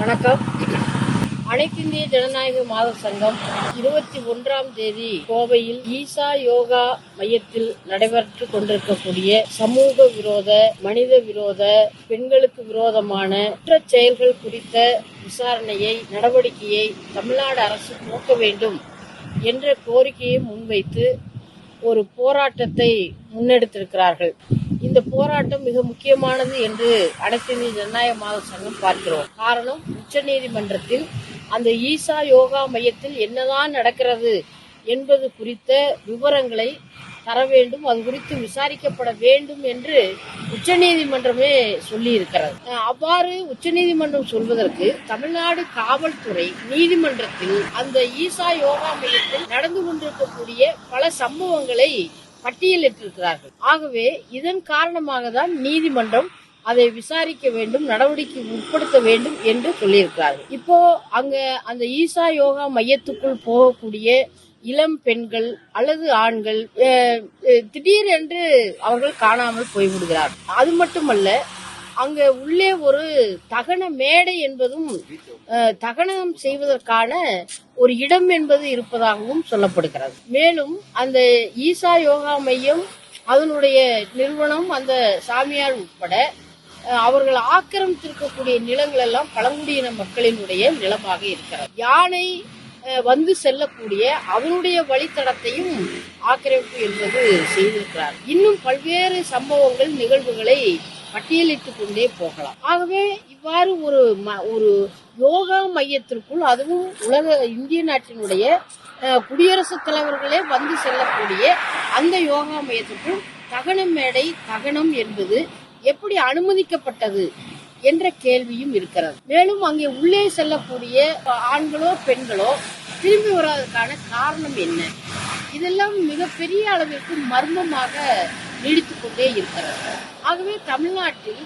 வணக்கம். அனைத்திந்திய ஜனநாயக மாத சங்கம் இருபத்தி ஒன்றாம் தேதி கோவையில் ஈசா யோகா மையத்தில் நடைபெற்று கொண்டிருக்கக்கூடிய சமூக விரோத மனித விரோத பெண்களுக்கு விரோதமான குற்ற செயல்கள் குறித்த விசாரணையை நடவடிக்கையை தமிழ்நாடு அரசு நோக்க வேண்டும் என்ற கோரிக்கையை முன்வைத்து ஒரு போராட்டத்தை முன்னெடுத்திருக்கிறார்கள். இந்த போராட்டம் மிக முக்கியமானது என்று அனைத்து இந்திய ஜனநாயக மாத சங்கம் பார்க்கிறோம். காரணம் உச்சநீதிமன்றத்தில் அந்த ஈசா யோகா மையத்தில் என்னதான் நடக்கிறது என்பது குறித்த விவரங்களை தர வேண்டும். அது குறித்து விசாரிக்கப்பட வேண்டும் என்று உச்சநீதிமன்றமே சொல்லி இருக்கிறது அவ்வாறு உச்சநீதிமன்றம் சொல்வதற்கு தமிழ்நாடு காவல்துறை நீதிமன்றத்தில் அந்த ஈசா யோகா மையத்தில் நடந்து கொண்டிருக்கக்கூடிய பல சம்பவங்களை பட்டியலிட்டிருக்கிறார்கள் ஆகவே இதன் காரணமாக தான் நீதிமன்றம் அதை விசாரிக்க வேண்டும் நடவடிக்கை உட்படுத்த வேண்டும் என்று சொல்லியிருக்கிறார்கள். இப்போ அங்க அந்த ஈசா யோகா மையத்துக்குள் போகக்கூடிய இளம் பெண்கள் அல்லது ஆண்கள் திடீரென்று அவர்கள் காணாமல் போய்விடுகிறார் அது மட்டுமல்ல அங்க உள்ளே ஒரு தகன மேடை என்பதும் தகனம் செய்வதற்கான ஒரு இடம் என்பது இருப்பதாகவும் சொல்லப்படுகிறது. மேலும் அந்த ஈசா யோகா மையம் அதனுடைய நிறுவனம் அந்த சாமியார் உட்பட அவர்கள் ஆக்கிரமித்திருக்கக்கூடிய நிலங்கள் எல்லாம் பழங்குடியின மக்களினுடைய நிலமாக இருக்கிறது. யானை வந்து செல்லக்கூடிய அவனுடைய வழித்தடத்தையும் ஆக்கிரமிப்பு என்பது செய்திருக்கிறார். இன்னும் பல்வேறு சம்பவங்கள் நிகழ்வுகளை பட்டியலிட்டுக் கொண்டே போகலாம். ஆகவே இவ்வாறு ஒரு ம- ஒரு யோகா மையத்திற்குள் அதுவும் உலக இந்திய நாட்டினுடைய குடியரசுத் தலைவர்களே வந்து செல்லக்கூடிய அந்த யோகா மையத்திற்குள் தகனம் மேடை தகனம் என்பது எப்படி அனுமதிக்கப்பட்டது என்ற கேள்வியும் இருக்கிறது. மேலும் அங்கே உள்ளே செல்லக்கூடிய ஆண்களோ பெண்களோ திரும்பி வராதற்கான காரணம் என்ன? இதெல்லாம் மிகப்பெரிய அளவிற்கு மர்மமாக நீடித்துக்கொண்டே கொண்டே இருக்கிறது. ஆகவே தமிழ்நாட்டில்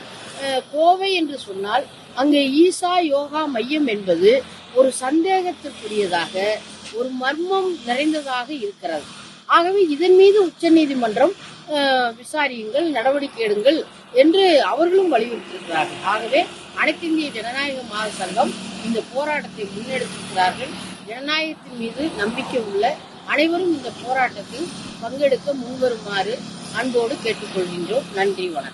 கோவை என்று சொன்னால் அங்கே ஈசா யோகா மையம் என்பது ஒரு சந்தேகத்திற்குரியதாக ஒரு மர்மம் நிறைந்ததாக இருக்கிறது. ஆகவே இதன் மீது உச்சநீதிமன்றம் நீதிமன்றம் விசாரியுங்கள் நடவடிக்கை எடுங்கள் என்று அவர்களும் வலியுறுத்தியிருக்கிறார்கள். ஆகவே அனைத்து இந்திய ஜனநாயக மாத சங்கம் இந்த போராட்டத்தை முன்னெடுத்திருக்கிறார்கள். ஜனநாயகத்தின் மீது நம்பிக்கை உள்ள அனைவரும் இந்த போராட்டத்தில் பங்கெடுக்க முன்வருமாறு அன்போடு கேட்டுக்கொள்கின்றோம். நன்றி வணக்கம்.